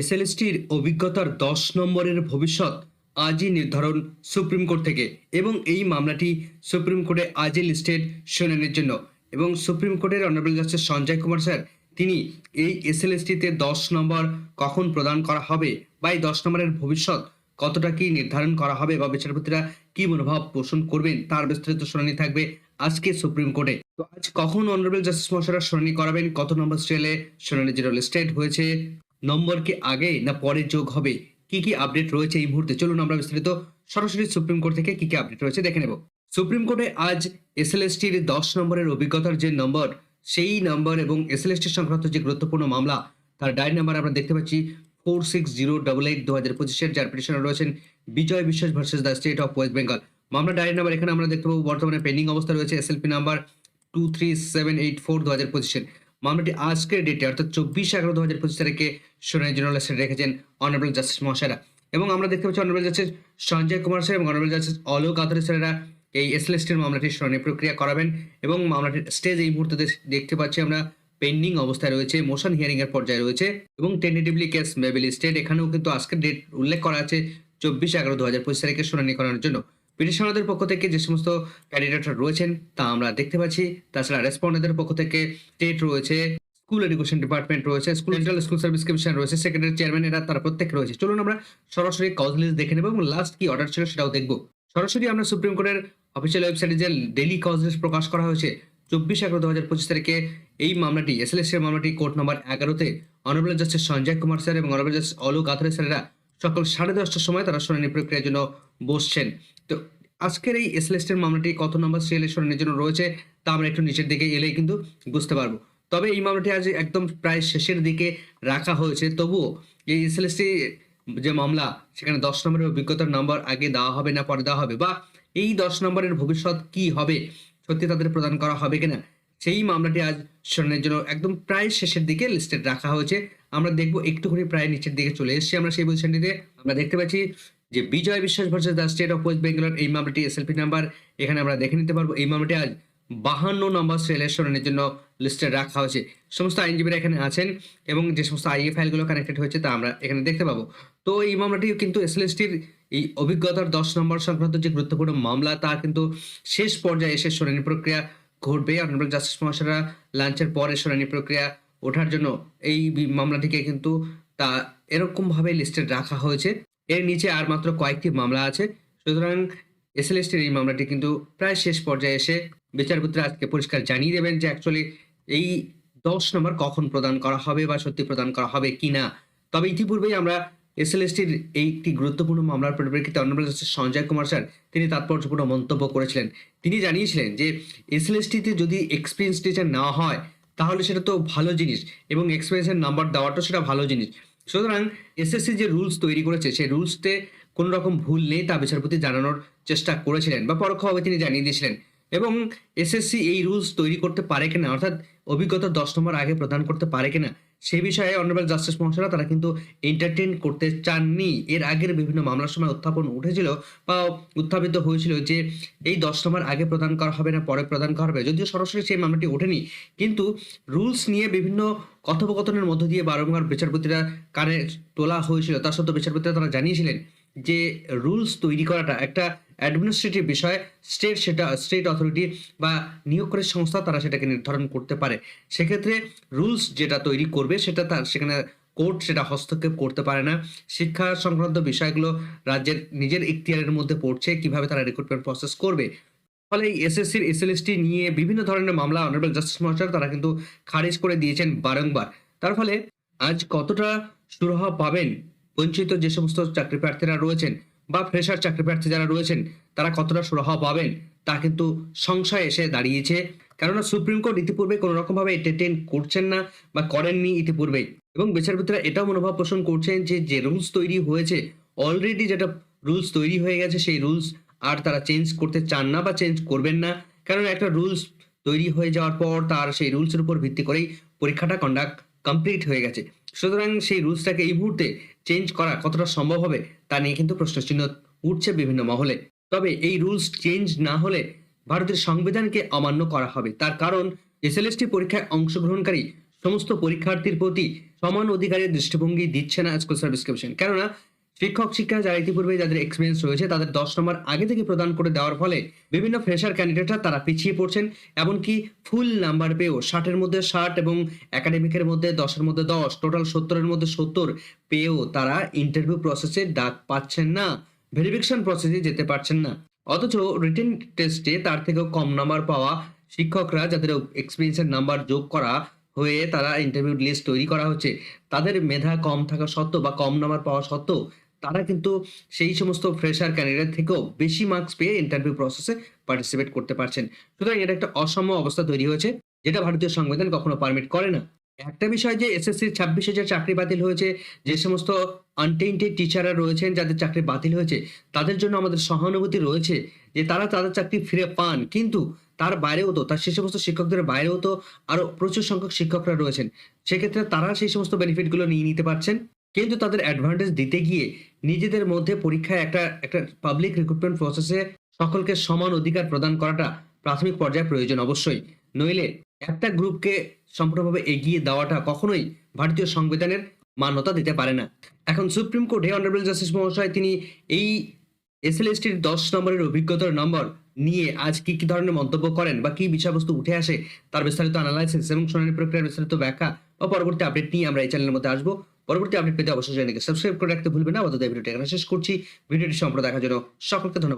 এসএলএসটির অভিজ্ঞতার দশ নম্বরের ভবিষ্যৎ আজই নির্ধারণ সুপ্রিম কোর্ট থেকে এবং এই মামলাটি সুপ্রিম কোর্টে আজই লিস্টেড শুনানির জন্য। এবং সুপ্রিম কোর্টের honourable justice Sanjay Kumar sir, তিনি এই এসএলএসটিতে দশ নম্বর কখন প্রদান করা হবে বা এই দশ নম্বরের ভবিষ্যৎ কতটা কি নির্ধারণ করা হবে বা বিচারপতিরা কি মনোভাব পোষণ করবেন তার বিস্তারিত শুনানি থাকবে আজকে সুপ্রিম কোর্টে। তো আজ কখন অনারেবল জাস্টিস মহাশয়রা শুনানি করাবেন, কত নম্বর স্টেলে শুনানি যেটা লিস্টেড হয়েছে? নম্বর কি আগে না পরে যোগ হবে? কি কি আপডেট রয়েছে এই মুহূর্তে? চলুন আমরা বিস্তারিত সরাসরি সুপ্রিম কোর্ট থেকে কি কি আপডেট রয়েছে দেখে নেব। সুপ্রিম কোর্টে আজ এসএলএসটির দশ নম্বরের অভিজ্ঞতার যে নম্বর, সেই নম্বর এবং এস এল এস এসএলএসটি সংক্রান্ত যে গুরুত্বপূর্ণ মামলা, তার ডায়ের নাম্বার আমরা দেখতে পাচ্ছি four six zero double eight দু হাজার পঁচিশের যার পিটিশনে রয়েছেন Bijay Biswas versus the state of West Bengal. মামলা ডায়ের নাম্বার এখানে আমরা দেখতে পাবো, বর্তমানে পেন্ডিং অবস্থা রয়েছে SLP number two three seven eight four দু হাজার পঁচিশের মামলাটি আজকের ডেটে অর্থাৎ চব্বিশ এগারো দু হাজার পঁচিশ তারিখে শুনানি জন্য রেখেছেন অনারেবল জাস্টিস মহাশয়রা। এবং আমরা দেখতে পাচ্ছি honourable justice Sanjay Kumar sir এবং অনারেবল জাস্টিস অলোক আদরি স্যারেরা এই এসএলএসটির মামলাটির শুনানি প্রক্রিয়া করাবেন এবং মামলাটির স্টেজ এই মুহূর্তে দেখতে পাচ্ছি আমরা পেন্ডিং অবস্থায় রয়েছে মোশন হিয়ারিং এর পর্যায়ে রয়েছে এবং টেন্টেটিভলি কেস মেবিলি স্টেট এখানেও কিন্তু আজকের ডেট উল্লেখ করা আছে, চব্বিশ এগারো দু হাজার পঁচিশ তারিখে শুনানি করানোর জন্য। পিটিশনারদের পক্ষ থেকে যে সমস্ত ক্যান্ডিডেটরা রয়েছেন তা আমরা দেখতে পাচ্ছি। তাছাড়া রেসপন্ডেন্টদের পক্ষ থেকে স্টেট রয়েছে স্কুল এডুকেশন ডিপার্টমেন্ট রয়েছে school central school service commission রয়েছে সেক্রেটারি চেয়ারম্যান এরা তারা প্রত্যেক রয়েছে। চলুন আমরা সরাসরি কজ লিস্ট দেখে নেব এবং লাস্ট কি অর্ডার ছিল সেটাও দেখব। সরাসরি আমরা সুপ্রিম কোর্টের অফিসিয়াল ওয়েবসাইটে যে ডেলি কজ লিস্ট প্রকাশ করা হয়েছে, চব্বিশ এগারো দু হাজার পঁচিশ তারিখে এই মামলাটি এসএলএস এর মামলাটি কোর্ট নম্বর এগারোতে honourable justice Sanjay Kumar sir এবং অনারেবল জাস্টিস অলোক আথরে স্যারেরা সকাল সাড়ে দশটার সময় তারা শুনানি প্রক্রিয়ার জন্য বসছেন। তো আজকের এই এসএলএস এর মামলাটি কত নম্বর সিএল শুনানির জন্য রয়েছে, তা আমরা একটু নিচের দিকে এলেই কিন্তু বুঝতে পারব। তবে এই মামলাটি আজ একদম প্রায় শেষের দিকে রাখা হয়েছে। তবুও এই এসএলএসটি যে মামলা, সেখানে দশ নম্বরের অভিজ্ঞতার নম্বর আগে দেওয়া হবে না, পরে দেওয়া হবে, বা এই দশ নম্বরের ভবিষ্যৎ কি হবে, সত্যি তাদের প্রদান করা হবে কিনা, সেই মামলাটি আজ শুনানির জন্য একদম প্রায় শেষের দিকে লিস্টেড রাখা হয়েছে। আমরা দেখব একটুখানি প্রায় নিচের দিকে চলে এসেছি আমরা সেই পজিশনটিতে আমরা দেখতে পাচ্ছি যে Bijay Biswas versus the state of West বেঙ্গলের এই মামলাটি এসএলপি নাম্বার এখানে আমরা দেখে নিতে পারব। এই মামলাটি আজ বাহান্ন নম্বর সেলের শুনানির জন্য লিস্টে রাখা হয়েছে। সমস্ত আইনজীবীরা এখানে আছেন এবং যে সমস্ত আইএ ফাইলগুলো কানেক্টেড হয়েছে তা আমরা এখানে দেখতে পাবো। তো এই মামলাটি কিন্তু এসএলএসটির এই অভিজ্ঞতার দশ নম্বর সংক্রান্ত যে গুরুত্বপূর্ণ মামলা, তা কিন্তু শেষ পর্যায়ে এসে শুনানি প্রক্রিয়া ঘটবে। অনারেবল জাস্টিস মহাশয়রা লাঞ্চের পরে শুনানি প্রক্রিয়া ওঠার জন্য এই মামলাটিকে কিন্তু তা এরকমভাবে লিস্টেড রাখা হয়েছে। এর নিচে আর মাত্র কয়েকটি মামলা আছে। সুতরাং এসএলএসটির এই মামলাটি কিন্তু প্রায় শেষ পর্যায়ে এসে বিচারপতিরা আজকে পরিষ্কার জানিয়ে দেবেন যে অ্যাকচুয়ালি এই দশ নম্বর কখন প্রদান করা হবে বা সত্যি প্রদান করা হবে কি না তবে ইতিপূর্বেই আমরা এসএলএসটির এই একটি গুরুত্বপূর্ণ মামলার পরিপ্রেক্ষিতে অনারেবল সঞ্জয় কুমার স্যার, তিনি তাৎপর্যপূর্ণ মন্তব্য করেছিলেন। তিনি জানিয়েছিলেন যে এসএলএসটিতে যদি এক্সপিরিয়েন্স টিচার না হয়, তাহলে সেটা তো ভালো জিনিস এবং এক্সপিরিয়েন্সের নাম্বার দেওয়াটাও সেটা ভালো জিনিস। সুতরাং এসএসসি যে রুলস তৈরি করেছে, সেই রুলসতে কোনো রকম ভুল নেই তা বিচারপতি জানানোর চেষ্টা করেছিলেন বা পরোক্ষভাবে তিনি জানিয়ে দিয়েছিলেন। এবং এসএসসি এই রুলস তৈরি করতে পারে কিনা, অর্থাৎ অভিজ্ঞতা দশ নম্বর আগে প্রদান করতে পারে কিনা সে বিষয়ে অনারেবল জাস্টিস মহাশয়রা তারা কিন্তু এন্টারটেন করতে চাননি। এর আগের বিভিন্ন মামলার সময় উত্থাপন উঠেছিল বা উত্থাপিত হয়েছিল যে এই দশ নম্বর আগে প্রদান করা হবে না, পরে প্রদান করা হবে। যদিও সরাসরি সেই মামলাটি ওঠেনি, কিন্তু রুলস নিয়ে বিভিন্ন কথোপকথনের মধ্য দিয়ে বারংবার বিচারপতিরা কানে তোলা হয়েছিল। তার সত্ত্বেও বিচারপতিরা তারা জানিয়েছিলেন যে রুলস তৈরি করাটা একটা অ্যাডমিনিস্ট্রেটিভ বিষয়ে স্টেট সেটা স্টেট অথরিটি বা নিয়োগকারী সংস্থা তারা সেটাকে নির্ধারণ করতে পারে। সেক্ষেত্রে রুলস যেটা তৈরি করবে সেটা তার, সেখানে কোর্ট সেটা হস্তক্ষেপ করতে পারে না। শিক্ষা সংক্রান্ত বিষয়গুলো রাজ্যের নিজের ইখতিয়ারের মধ্যে পড়ছে, কীভাবে তারা রিক্রুটমেন্ট প্রসেস করবে। ফলে এই এসএসসির এসএলএসটি নিয়ে বিভিন্ন ধরনের মামলা অনারেবল জাস্টিস মহাশয় তারা কিন্তু খারিজ করে দিয়েছেন বারংবার। তার ফলে আজ কতটা সুরাহা পাবেন, বঞ্চিত যে সমস্ত চাকরি প্রার্থীরা রয়েছেন বা ফ্রেশার চাকরি প্রার্থী যারা রয়েছেন, তারা কতটা সুরাহা পাবেন, তা কিন্তু সংশয় এসে দাঁড়িয়েছে। কেননা সুপ্রিম কোর্ট ইতিপূর্বে কোনো রকমভাবে এন্টারটেন করছেন না বা করেননি ইতিপূর্বেই এবং বিচারপতিরা এটাও মনোভাব পোষণ করছেন যে যে রুলস তৈরি হয়েছে অলরেডি যেটা রুলস তৈরি হয়ে গেছে, সেই রুলস আর তারা চেঞ্জ করতে চান না বা চেঞ্জ করবেন না। কারণ একটা রুলস তৈরি হয়ে যাওয়ার পর তার সেই রুলসের উপর ভিত্তি করেই পরীক্ষাটা কন্ডাক্ট কমপ্লিট হয়ে গেছে। সুতরাং সেই রুলসটাকে এই মুহূর্তে চেঞ্জ করা কতটা সম্ভব হবে তা নিয়ে কিন্তু প্রশ্নচিহ্ন উঠছে বিভিন্ন মহলে। তবে এই রুলস চেঞ্জ না হলে ভারতের সংবিধানকে অমান্য করা হবে। তার কারণ এসএলএসটি পরীক্ষায় অংশগ্রহণকারী সমস্ত পরীক্ষার্থীর প্রতি সমান অধিকারের দৃষ্টিভঙ্গি দিচ্ছে না স্কুল সার্ভিস কমিশন কেননা শিক্ষক শিক্ষা যারা ইতিপূর্বে যাদের এক্সপিরিয়েন্স রয়েছে, তাদের দশ নম্বর আগে থেকে প্রদান করে দেওয়ার ফলে বিভিন্ন ফ্রেশার ক্যান্ডিডেটরা তারা পিছিয়ে পড়ছেন। এমনকি ফুল নাম্বার পেয়েও ষাটের মধ্যে ষাট এবং একাডেমিকের মধ্যে দশের মধ্যে দশ টোটাল সত্তরের মধ্যে সত্তর পেয়েও তারা ইন্টারভিউ প্রসেসে ডাক পাচ্ছেন না ভেরিফিকেশন প্রসেসে যেতে পারছেন না। অথচ রিটেন টেস্টে তার থেকেও কম নাম্বার পাওয়া শিক্ষকরা যাদের এক্সপিরিয়েন্সের নাম্বার যোগ করা হয়ে তারা ইন্টারভিউ লিস্ট তৈরি করা হচ্ছে, তাদের মেধা কম থাকা সত্ত্বেও বা কম নাম্বার পাওয়া সত্ত্বেও তারা কিন্তু সেই সমস্ত ফ্রেশার ক্যান্ডিডেট থেকেও বেশি মার্কস পেয়ে ইন্টারভিউ প্রসেসে পার্টিসিপেট করতে পারছেন। সুতরাং এটা একটা অসম অবস্থা তৈরি হয়েছে, যেটা ভারতীয় সংবিধান কখনো পারমিট করে না। একটা বিষয় যে এসএসসির ছাব্বিশ হাজার চাকরি বাতিল হয়েছে, যে সমস্ত আনটেন্টেড টিচাররা রয়েছেন যাদের চাকরি বাতিল হয়েছে, তাদের জন্য আমাদের সহানুভূতি রয়েছে যে তারা তাদের চাকরি ফিরে পান, কিন্তু তার বাইরেও তো, তার সেই সমস্ত শিক্ষকদের বাইরেও তো আরও প্রচুর সংখ্যক শিক্ষকরা রয়েছেন। সেক্ষেত্রে তারা সেই সমস্ত বেনিফিটগুলো নিয়ে নিতে পারছেন। কিন্তু তাদের অ্যাডভান্টেজ দিতে গিয়ে নিজেদের মধ্যে পরীক্ষায় একটা একটা পাবলিক রিক্রুটমেন্ট প্রসেসে সকলকে সমান অধিকার প্রদান করাটা প্রাথমিক পর্যায়ে প্রয়োজন অবশ্যই। নইলে একটা গ্রুপকে সম্পূর্ণভাবে এগিয়ে দেওয়াটা কখনোই ভারতীয় সংবিধানের মান্যতা দিতে পারে না। এখন সুপ্রিম কোর্টে অনারেবল জাস্টিস মহাশয় তিনি এই এসএলএসটির দশ নম্বরের অভিজ্ঞতার নম্বর নিয়ে আজ কি কি ধরনের মন্তব্য করেন বা কি বিষয়বস্তু উঠে আসে তার বিস্তারিত অ্যানালাইসিস এবং শুনানি প্রক্রিয়ার বিস্তারিত ব্যাখ্যা বা পরবর্তী আপডেট নিয়ে আমরা এই চ্যানেলের মধ্যে আসব। পরবর্তী আপডেট পেতে অবশ্যই সাবস্ক্রাইব করে রাখতে ভুলবেন না। অবশ্যই ভিডিওটি এখানে শেষ করছি। ভিডিওটি সম্পূর্ণ দেখার জন্য সকলকে ধন্যবাদ।